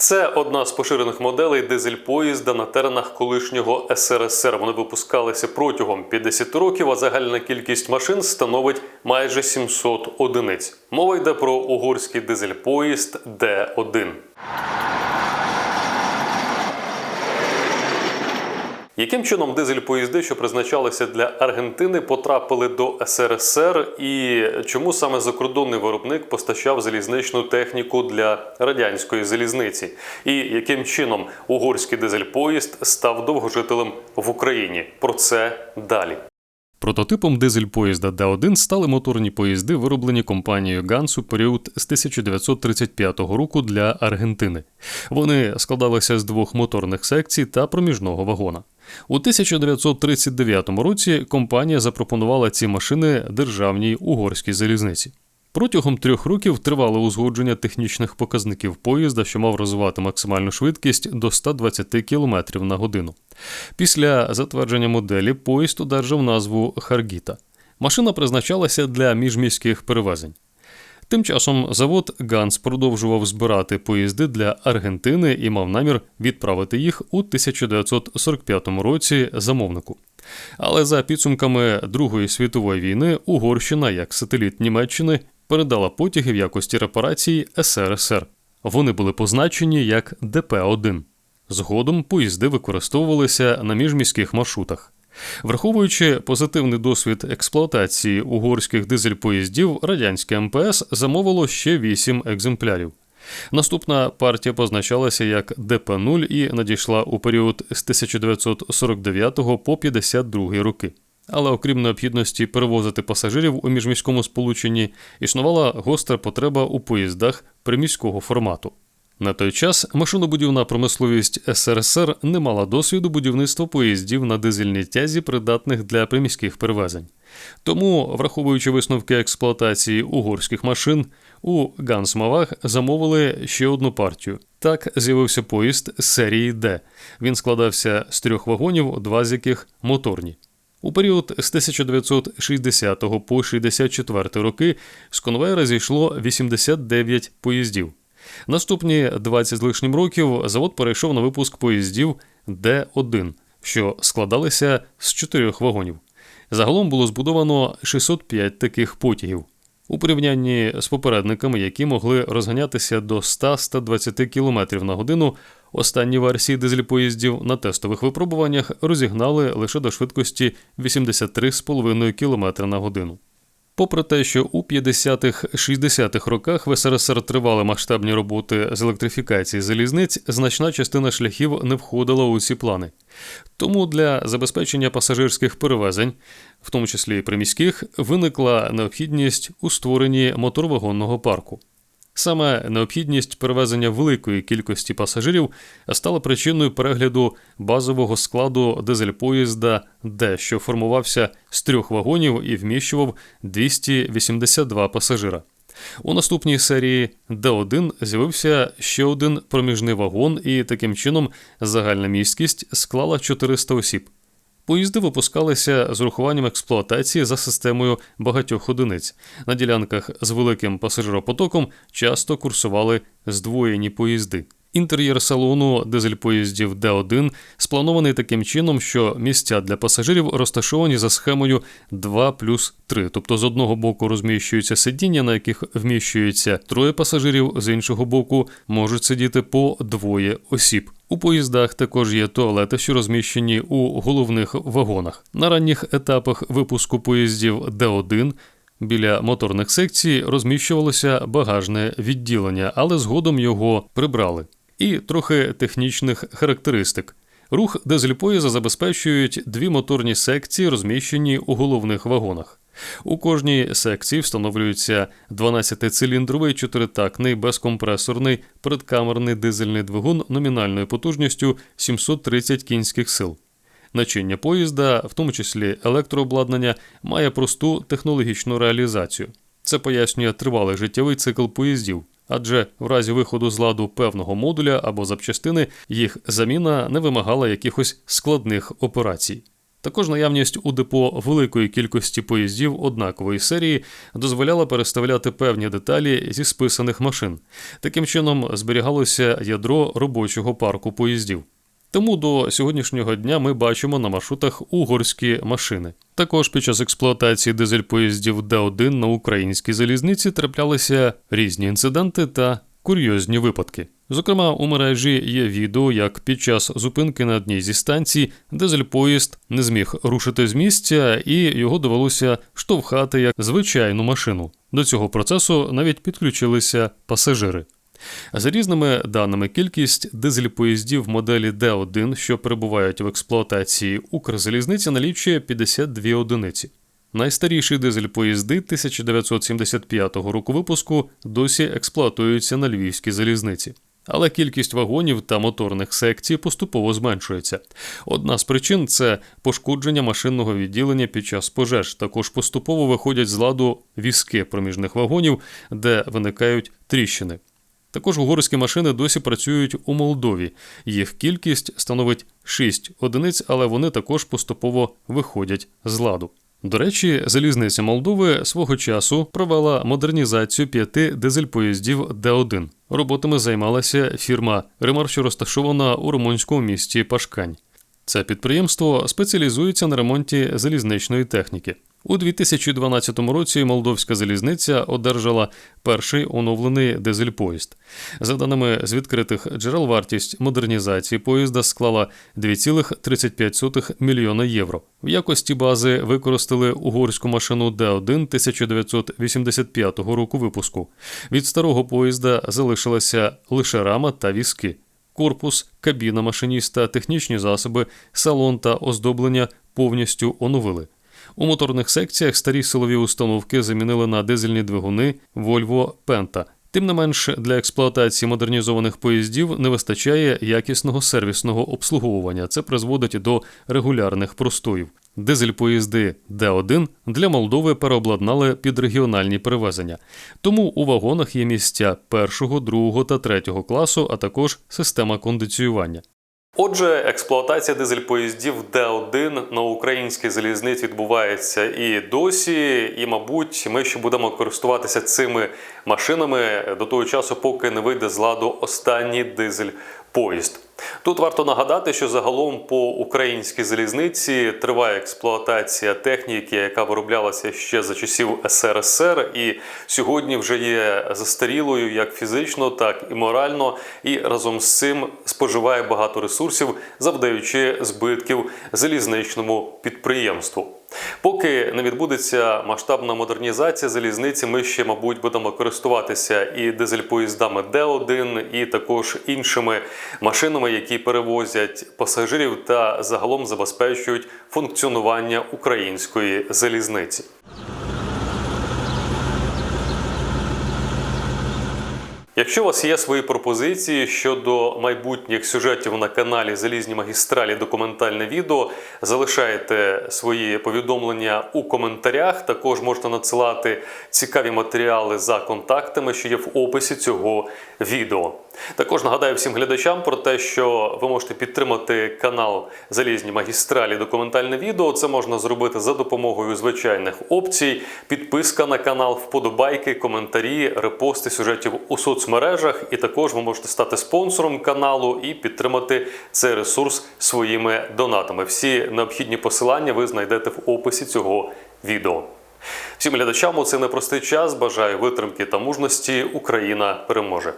Це одна з поширених моделей дизель-поїзда на теренах колишнього СРСР. Вони випускалися протягом 50 років, а загальна кількість машин становить майже 700 одиниць. Мова йде про угорський дизель-поїзд Д1. Яким чином дизель-поїзди, що призначалися для Аргентини, потрапили до СРСР, і чому саме закордонний виробник постачав залізничну техніку для радянської залізниці? І яким чином угорський дизель-поїзд став довгожителем в Україні? Про це далі. Прототипом дизель-поїзда Д1 стали моторні поїзди, вироблені компанією Ганс у період з 1935 року для Аргентини. Вони складалися з двох моторних секцій та проміжного вагона. У 1939 році компанія запропонувала ці машини державній угорській залізниці. Протягом трьох років тривало узгодження технічних показників поїзда, що мав розвивати максимальну швидкість до 120 км на годину. Після затвердження моделі поїзд одержав назву Харгіта. Машина призначалася для міжміських перевезень. Тим часом завод Ганс продовжував збирати поїзди для Аргентини і мав намір відправити їх у 1945 році замовнику. Але за підсумками Другої світової війни Угорщина, як сателіт Німеччини, передала потяги в якості репарації СРСР. Вони були позначені як ДП-1. Згодом поїзди використовувалися на міжміських маршрутах. Враховуючи позитивний досвід експлуатації угорських дизель-поїздів, радянське МПС замовило ще 8 екземплярів. Наступна партія позначалася як ДП-0 і надійшла у період з 1949 по 52 роки. Але окрім необхідності перевозити пасажирів у міжміському сполученні, існувала гостра потреба у поїздах приміського формату. На той час машинобудівна промисловість СРСР не мала досвіду будівництва поїздів на дизельній тязі, придатних для приміських перевезень. Тому, враховуючи висновки експлуатації угорських машин, у Гансмавах замовили ще одну партію. Так з'явився поїзд серії Д. Він складався з трьох вагонів, два з яких моторні. У період з 1960 по 64 роки з конвейера зійшло 89 поїздів. Наступні 20 з лишнім років завод перейшов на випуск поїздів Д1, що складалися з чотирьох вагонів. Загалом було збудовано 605 таких потягів. У порівнянні з попередниками, які могли розганятися до 100-120 км на годину, останні версії дизель-поїздів на тестових випробуваннях розігнали лише до швидкості 83,5 км на годину. Попри те, що у 50-60-х роках в СРСР тривали масштабні роботи з електрифікації залізниць, значна частина шляхів не входила у ці плани. Тому для забезпечення пасажирських перевезень, в тому числі і приміських, виникла необхідність у створенні моторвагонного парку. Саме необхідність перевезення великої кількості пасажирів стала причиною перегляду базового складу дизель-поїзда Д, що формувався з трьох вагонів і вміщував 282 пасажира. У наступній серії Д1 з'явився ще один проміжний вагон, і таким чином загальна місткість склала 400 осіб. Поїзди випускалися з урахуванням експлуатації за системою багатьох одиниць. На ділянках з великим пасажиропотоком часто курсували здвоєні поїзди. Інтер'єр салону дизель-поїздів Д1 спланований таким чином, що місця для пасажирів розташовані за схемою 2 плюс 3, тобто з одного боку розміщуються сидіння, на яких вміщується троє пасажирів, з іншого боку можуть сидіти по двоє осіб. У поїздах також є туалети, що розміщені у головних вагонах. На ранніх етапах випуску поїздів Д1 біля моторних секцій розміщувалося багажне відділення, але згодом його прибрали. І трохи технічних характеристик. Рух дизель-поїзда забезпечують дві моторні секції, розміщені у головних вагонах. У кожній секції встановлюється 12-циліндровий чотиритактний безкомпресорний передкамерний дизельний двигун номінальною потужністю 730 кінських сил. Начиння поїзда, в тому числі електрообладнання, має просту технологічну реалізацію. Це пояснює тривалий життєвий цикл поїздів, адже в разі виходу з ладу певного модуля або запчастини їх заміна не вимагала якихось складних операцій. Також наявність у депо великої кількості поїздів однакової серії дозволяла переставляти певні деталі зі списаних машин. Таким чином зберігалося ядро робочого парку поїздів. Тому до сьогоднішнього дня ми бачимо на маршрутах угорські машини. Також під час експлуатації дизель-поїздів Д1 на українській залізниці траплялися різні інциденти та курйозні випадки. Зокрема, у мережі є відео, як під час зупинки на одній зі станцій дизель-поїзд не зміг рушити з місця, і його довелося штовхати як звичайну машину. До цього процесу навіть підключилися пасажири. За різними даними, кількість дизель-поїздів моделі Д1, що перебувають в експлуатації Укрзалізниці, налічує 52 одиниці. Найстаріші дизель-поїзди 1975 року випуску досі експлуатуються на львівській залізниці. Але кількість вагонів та моторних секцій поступово зменшується. Одна з причин це пошкодження машинного відділення під час пожеж. Також поступово виходять з ладу візки проміжних вагонів, де виникають тріщини. Також угорські машини досі працюють у Молдові. Їх кількість становить 6 одиниць, але вони також поступово виходять з ладу. До речі, залізниця Молдови свого часу провела модернізацію п'яти дизель-поїздів Д1. Роботами займалася фірма Ремар, що розташована у румунському місті Пашкань. Це підприємство спеціалізується на ремонті залізничної техніки. У 2012 році Молдовська залізниця одержала перший оновлений дизель-поїзд. За даними з відкритих джерел, вартість модернізації поїзда склала 2,35 мільйона євро. В якості бази використали угорську машину Д1 1985 року випуску. Від старого поїзда залишилася лише рама та візки. Корпус, кабіна машиніста, технічні засоби, салон та оздоблення повністю оновили. У моторних секціях старі силові установки замінили на дизельні двигуни Volvo Penta. Тим не менш, для експлуатації модернізованих поїздів не вистачає якісного сервісного обслуговування. Це призводить до регулярних простоїв. Дизель-поїзди Д1 для Молдови переобладнали під регіональні перевезення. Тому у вагонах є місця першого, другого та третього класу, а також система кондиціювання. Отже, експлуатація дизель-поїздів Д1 на українській залізниці відбувається і досі, і, мабуть, ми ще будемо користуватися цими машинами до того часу, поки не вийде з ладу останній дизель-поїзд. Тут варто нагадати, що загалом по українській залізниці триває експлуатація техніки, яка вироблялася ще за часів СРСР, і сьогодні вже є застарілою як фізично, так і морально, і разом з цим споживає багато ресурсів, завдаючи збитків залізничному підприємству. Поки не відбудеться масштабна модернізація залізниці, ми ще, мабуть, будемо користуватися і дизель-поїздами Д1, і також іншими машинами, які перевозять пасажирів та загалом забезпечують функціонування української залізниці. Якщо у вас є свої пропозиції щодо майбутніх сюжетів на каналі Залізні магістралі документальне відео, залишайте свої повідомлення у коментарях. Також можна надсилати цікаві матеріали за контактами, що є в описі цього відео. Також нагадаю всім глядачам про те, що ви можете підтримати канал Залізні магістралі документальне відео. Це можна зробити за допомогою звичайних опцій, підписка на канал, вподобайки, коментарі, репости сюжетів у соцмережах. І також ви можете стати спонсором каналу і підтримати цей ресурс своїми донатами. Всі необхідні посилання ви знайдете в описі цього відео. Всім глядачам у цей непростий час бажаю витримки та мужності. Україна переможе.